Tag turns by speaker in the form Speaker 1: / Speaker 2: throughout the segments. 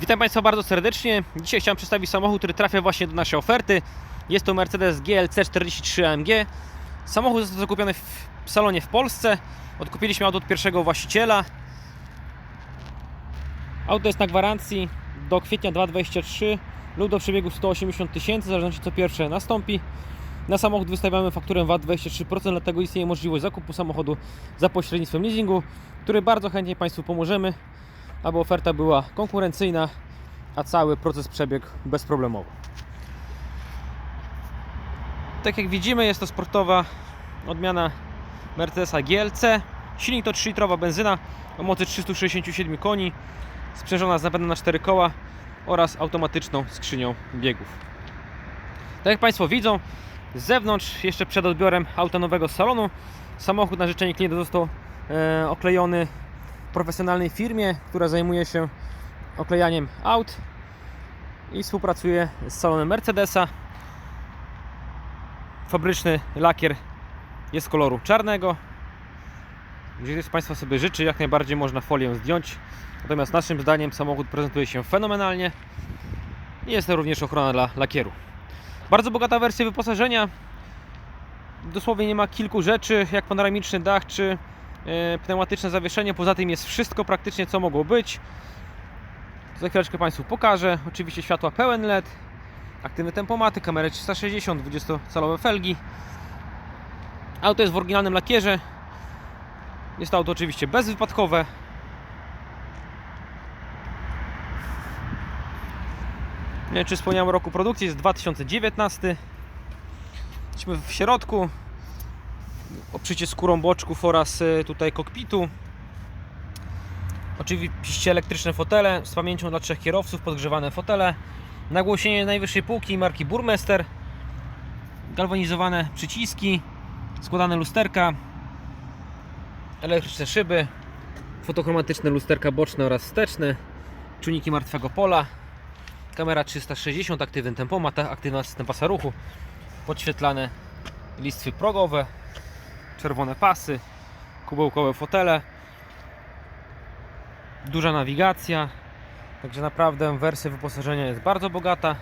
Speaker 1: Witam Państwa bardzo serdecznie. Dzisiaj chciałem przedstawić samochód, który trafia właśnie do naszej oferty. Jest to Mercedes GLC 43 AMG. Samochód został zakupiony w salonie w Polsce. Odkupiliśmy auto od pierwszego właściciela. Auto jest na gwarancji do kwietnia 2023 lub do przebiegu 180 tysięcy, w zależności co pierwsze nastąpi. Na samochód wystawiamy fakturę VAT 23%, dlatego istnieje możliwość zakupu samochodu za pośrednictwem leasingu, który bardzo chętnie Państwu pomożemy aby oferta była konkurencyjna, a cały proces przebiegł bezproblemowo. Tak jak widzimy, jest to sportowa odmiana Mercedesa GLC. Silnik to 3-litrowa benzyna o mocy 367 koni, sprzężona z napędem na 4 koła oraz automatyczną skrzynią biegów. Tak jak Państwo widzą, z zewnątrz, jeszcze przed odbiorem auta nowego salonu, samochód na życzenie klienta został e, oklejony profesjonalnej firmie, która zajmuje się oklejaniem aut i współpracuje z salonem Mercedesa. Fabryczny lakier jest koloru czarnego. Jeżeli Państwa sobie życzy, jak najbardziej można folię zdjąć. Natomiast naszym zdaniem samochód prezentuje się fenomenalnie. Jest to również ochrona dla lakieru. Bardzo bogata wersja wyposażenia. Dosłownie nie ma kilku rzeczy, jak panoramiczny dach czy pneumatyczne zawieszenie. Poza tym jest wszystko praktycznie co mogło być. Za chwileczkę Państwu pokażę. Oczywiście światła pełen LED, aktywne tempomaty, kamery 360, 20-calowe felgi. Auto jest w oryginalnym lakierze. Jest to auto oczywiście bezwypadkowe. Nie wiem, czy wspomniałem o roku produkcji, jest 2019. Jesteśmy w środku obszycie skórą boczków oraz y, tutaj kokpitu. Oczywiście elektryczne fotele z pamięcią dla trzech kierowców, podgrzewane fotele. Nagłośnienie najwyższej półki marki Burmester. Galwanizowane przyciski, składane lusterka, elektryczne szyby, fotochromatyczne lusterka boczne oraz wsteczne, czujniki martwego pola, kamera 360, aktywny tempomat, aktywny system pasa ruchu, podświetlane listwy progowe, czerwone pasy, kubełkowe fotele, duża nawigacja, także naprawdę wersja wyposażenia jest bardzo bogata.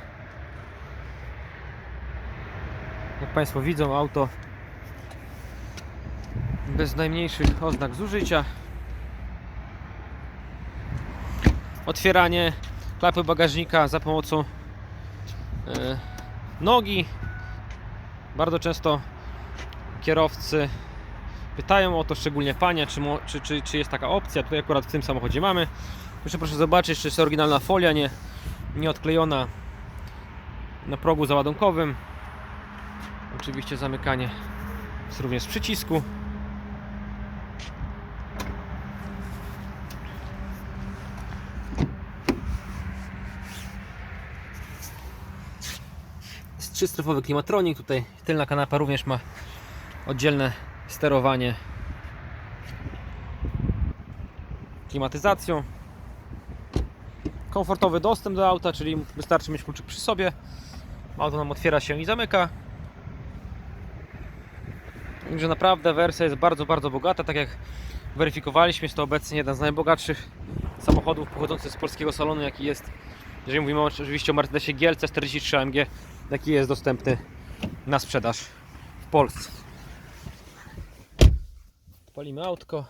Speaker 1: Jak Państwo widzą, auto bez najmniejszych oznak zużycia. Otwieranie klapy bagażnika za pomocą e, nogi. Bardzo często kierowcy pytają o to, szczególnie panie, czy, czy, czy, czy jest taka opcja. Tutaj akurat w tym samochodzie mamy. Proszę, proszę zobaczyć, czy jest oryginalna folia, nie, nie odklejona na progu załadunkowym. Oczywiście zamykanie jest również z przycisku. Jest trzystryfowy klimatronik. Tutaj tylna kanapa również ma oddzielne sterowanie klimatyzacją. Komfortowy dostęp do auta, czyli wystarczy mieć kluczyk przy sobie. Auto nam otwiera się i zamyka. Także naprawdę wersja jest bardzo, bardzo bogata. Tak jak weryfikowaliśmy, jest to obecnie jeden z najbogatszych samochodów pochodzących z polskiego salonu, jaki jest, jeżeli mówimy oczywiście o Mercedesie GLC 43 AMG, jaki jest dostępny na sprzedaż w Polsce. Palimy autko.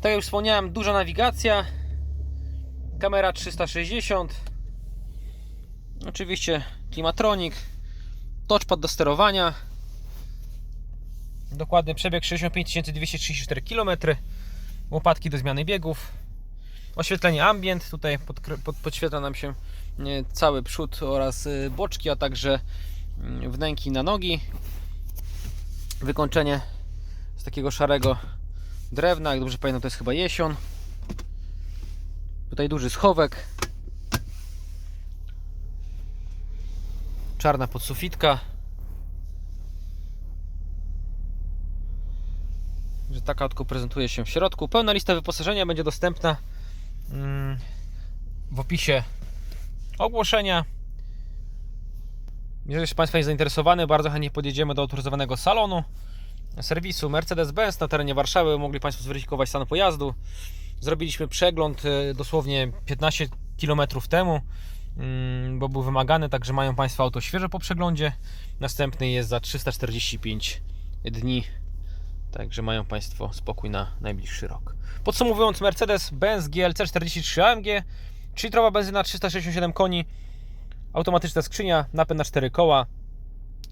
Speaker 1: Tak jak już wspomniałem, duża nawigacja. Kamera 360. Oczywiście klimatronik. Touchpad do sterowania. Dokładny przebieg 65 234 km. Łopatki do zmiany biegów. Oświetlenie ambient. Tutaj podkre- pod, podświetla nam się nie, cały przód oraz y, boczki, a także mm, wnęki na nogi. Wykończenie z takiego szarego drewna, jak dobrze pamiętam to jest chyba jesion. Tutaj duży schowek. Czarna podsufitka. Że taka oto prezentuje się w środku. Pełna lista wyposażenia będzie dostępna mm, w opisie ogłoszenia. Jeżeli jest Państwa jest zainteresowany, bardzo chętnie podjedziemy do autoryzowanego salonu serwisu Mercedes-Benz na terenie Warszawy. Mogli Państwo zweryfikować stan pojazdu. Zrobiliśmy przegląd e, dosłownie 15 km temu, mm, bo był wymagany, także mają Państwo auto świeże po przeglądzie. Następny jest za 345 dni, także mają Państwo spokój na najbliższy rok. Podsumowując, Mercedes-Benz GLC 43 AMG, 3-litrowa benzyna 367 koni, automatyczna skrzynia, napęd na 4 koła,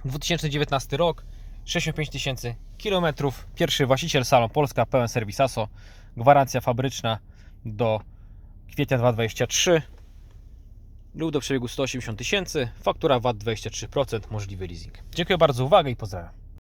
Speaker 1: 2019 rok, 65 tysięcy kilometrów, pierwszy właściciel Salon Polska, pełen serwis ASO, gwarancja fabryczna do kwietnia 2023 lub do przebiegu 180 tysięcy, faktura VAT 23%, możliwy leasing. Dziękuję bardzo za uwagę i pozdrawiam.